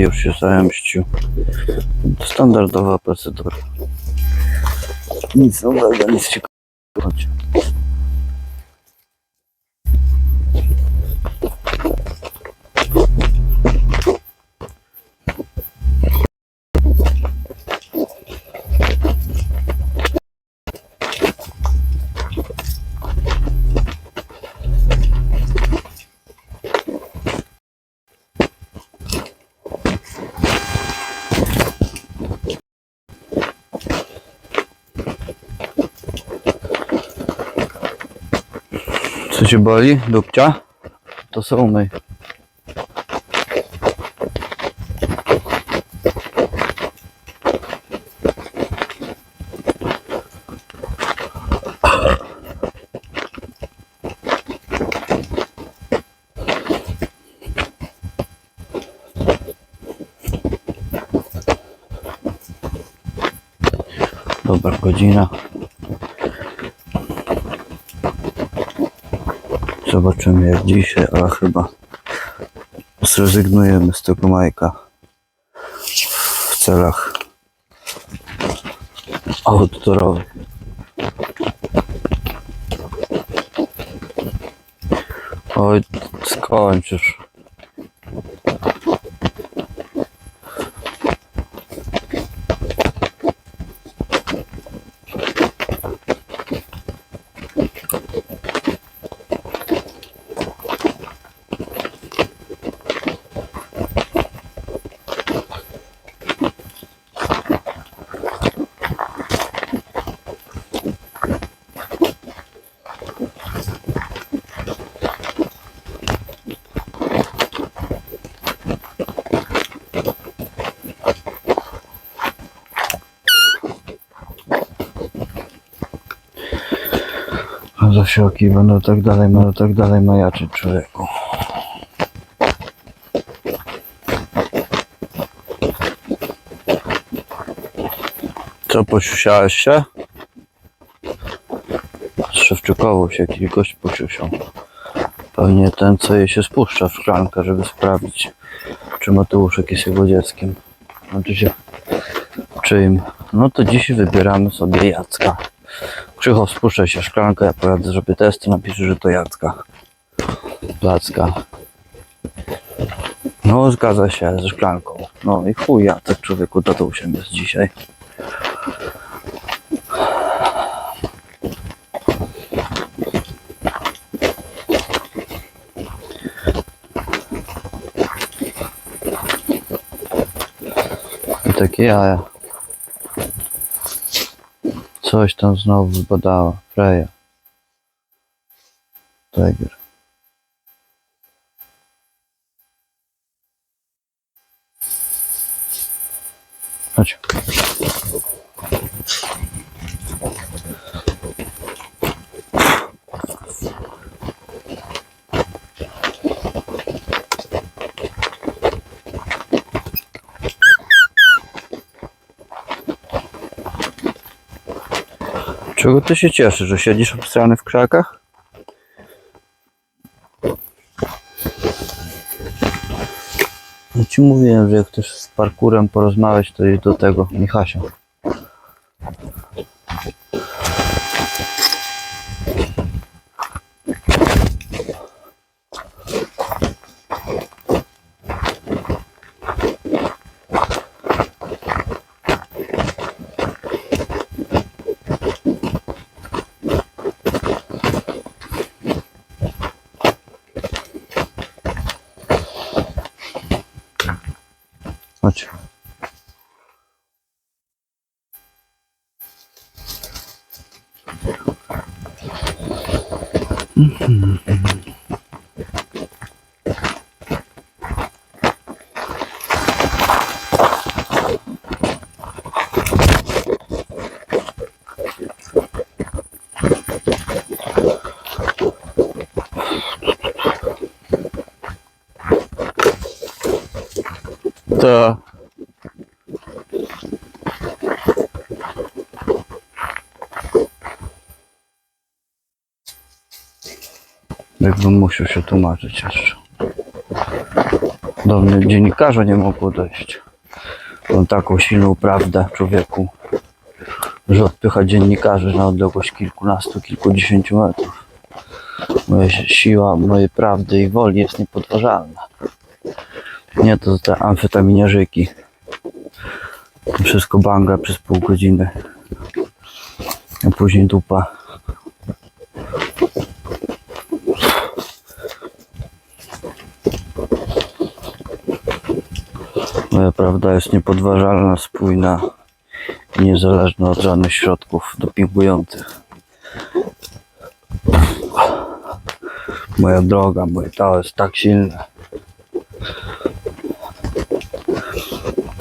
już się zemścił. Standardowa procedura. Nic nowego, nic ciekawego. Co cię boli? Dupcia? To są umyj. Dobra godzina. Zobaczymy jak dzisiaj, ale chyba zrezygnujemy z tego majka w celach outdoorowych. Oj, skończysz. A Zasioki będą tak dalej, będą tak dalej majaczyć człowieku. Co, posiusiałeś się? Z Szewczykową się jakiś gość posiusiał. Pewnie ten, co jej się spuszcza w szklankę, żeby sprawdzić, czy Mateuszek jest jego dzieckiem. Znaczy się, czyim. No to dziś wybieramy sobie Jacka. Krzycho, spuszczę się szklankę, ja poradzę, żeby testy napisze, że to Jacka. Placka. No, zgadza się ze szklanką. No i chuj, Jacek człowieku, tatusiem jest dzisiaj. I takie jaja. Coś tam znowu wybadało. Freja. Tiger. Chodź. Czego ty się cieszysz, że siedzisz obstrany w krzakach? No ci mówiłem, że jak chcesz z parkurem porozmawiać, to idź do tego Michasia. To. Jakbym musiał się tłumaczyć jeszcze. Do mnie dziennikarze nie mogło dojść. Mam taką silną prawdę człowieku, że odpycha dziennikarzy na odległość kilkunastu, kilkudziesięciu metrów. Moja si- siła mojej prawdy i woli jest niepodważalna. Nie to te amfetaminiarzyki. Wszystko banga przez pół godziny. A później dupa. Prawda jest niepodważalna, spójna i niezależna od żadnych środków dopingujących. Moja droga, moje ciało jest tak silne,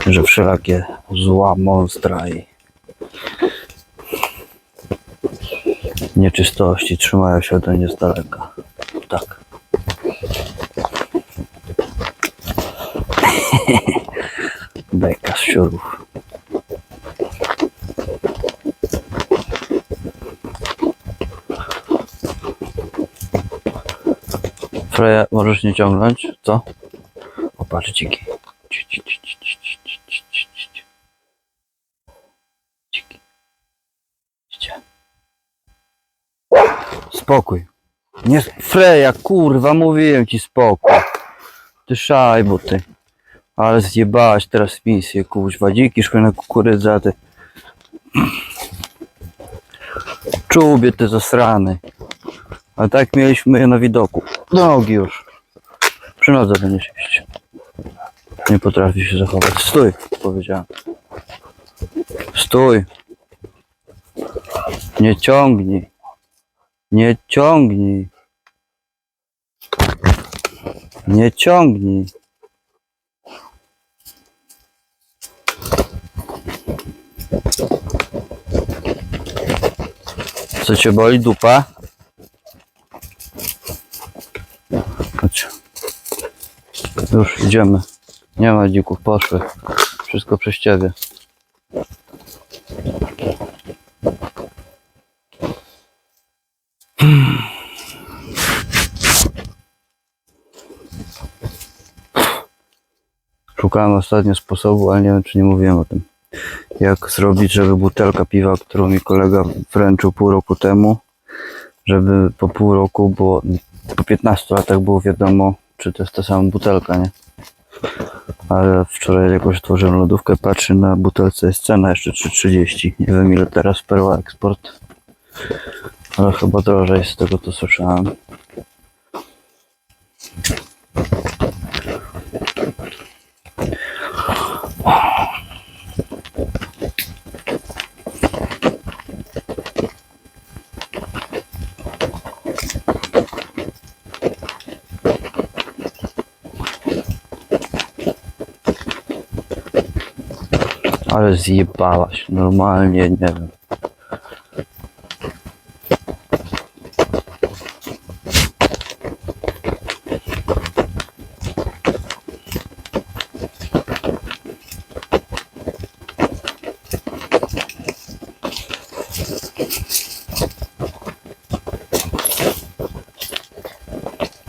że wszelakie zła monstra i nieczystości trzymają się ode mnie z daleka. szczurów. Freja, możesz nie ciągnąć, co? Popatrz, dziki. Spokój. Nie, Freja, kurwa, mówiłem ci spokój. Ty szajbu, ty. Ale zjebałaś teraz misję, kuźwa. Dziki szły na kukurydza, ty. Czubie ty zasrany. A tak mieliśmy je na widoku. Do nogi już. Przy nodze będziesz iść. Nie potrafi się zachować. Stój, powiedziałem. Stój. Nie ciągnij. Nie ciągnij. Nie ciągnij. Co cię boli dupa? Chodź. Już idziemy. Nie ma dzików, poszły. Wszystko przez ciebie. Szukałem ostatnio sposobu, ale nie wiem czy nie mówiłem o tym. Jak zrobić, żeby butelka piwa, którą mi kolega wręczył pół roku temu, żeby po pół roku było, po 15 latach było wiadomo, czy to jest ta sama butelka, nie? Ale wczoraj jakoś otworzyłem lodówkę, patrzę na butelce jest cena jeszcze 3,30. Nie wiem ile teraz perła eksport. Ale chyba drożej z tego co słyszałem. Ale zjebałaś, normalnie, nie wiem.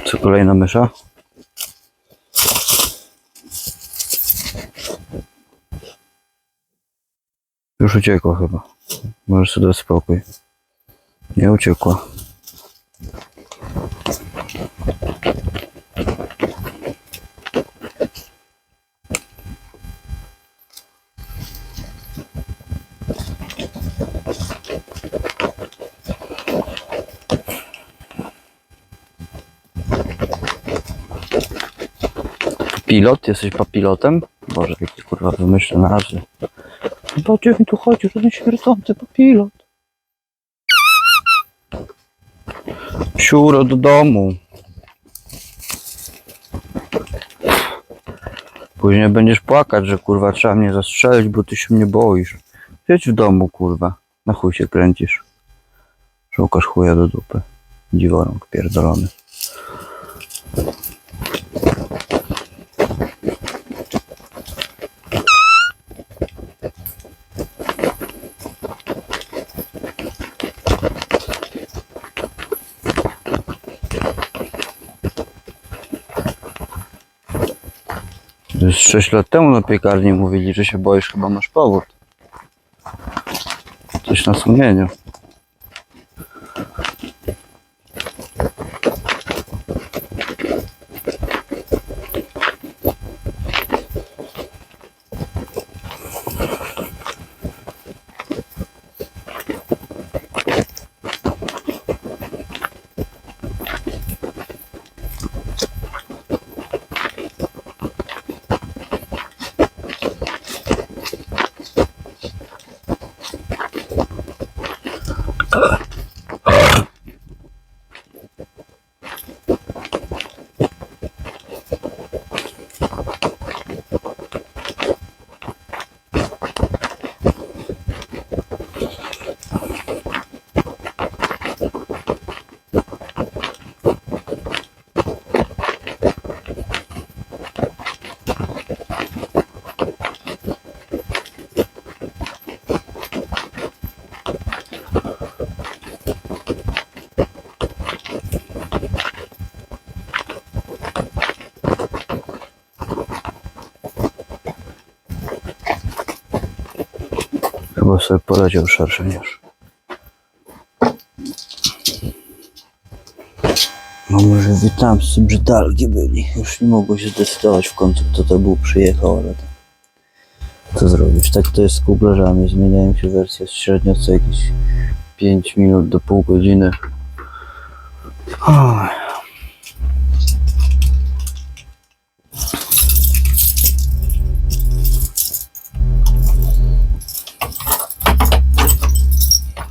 Co kolejna mysza? Już uciekła chyba. Możesz sobie dać spokój. Nie uciekła. Pilot? Jesteś papilotem? Boże, jaki kurwa wymyślę nazwy. Chyba mi tu chodzi, że ten śmierdzący papilot. Siuro do domu. Później będziesz płakać, że kurwa trzeba mnie zastrzelić, bo ty się mnie boisz. Siedź w domu, kurwa. Na chuj się kręcisz. Szukasz chuja do dupy. Dziworąg pierdolony. 6 lat temu na piekarni mówili, że się boisz, chyba masz powód. Coś na sumieniu. Sobie poleciał szerszy niż. No może witamscy brzydalgi byli. Już nie mogło się zdecydować w końcu, kto to był przyjechał, ale to... Co zrobisz? Tak to jest z kublarzami. Zmieniają się wersje średnio co jakieś 5 minut do pół godziny.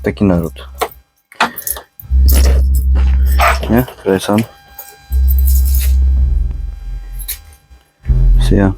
так народ. Не, крайсан. Все.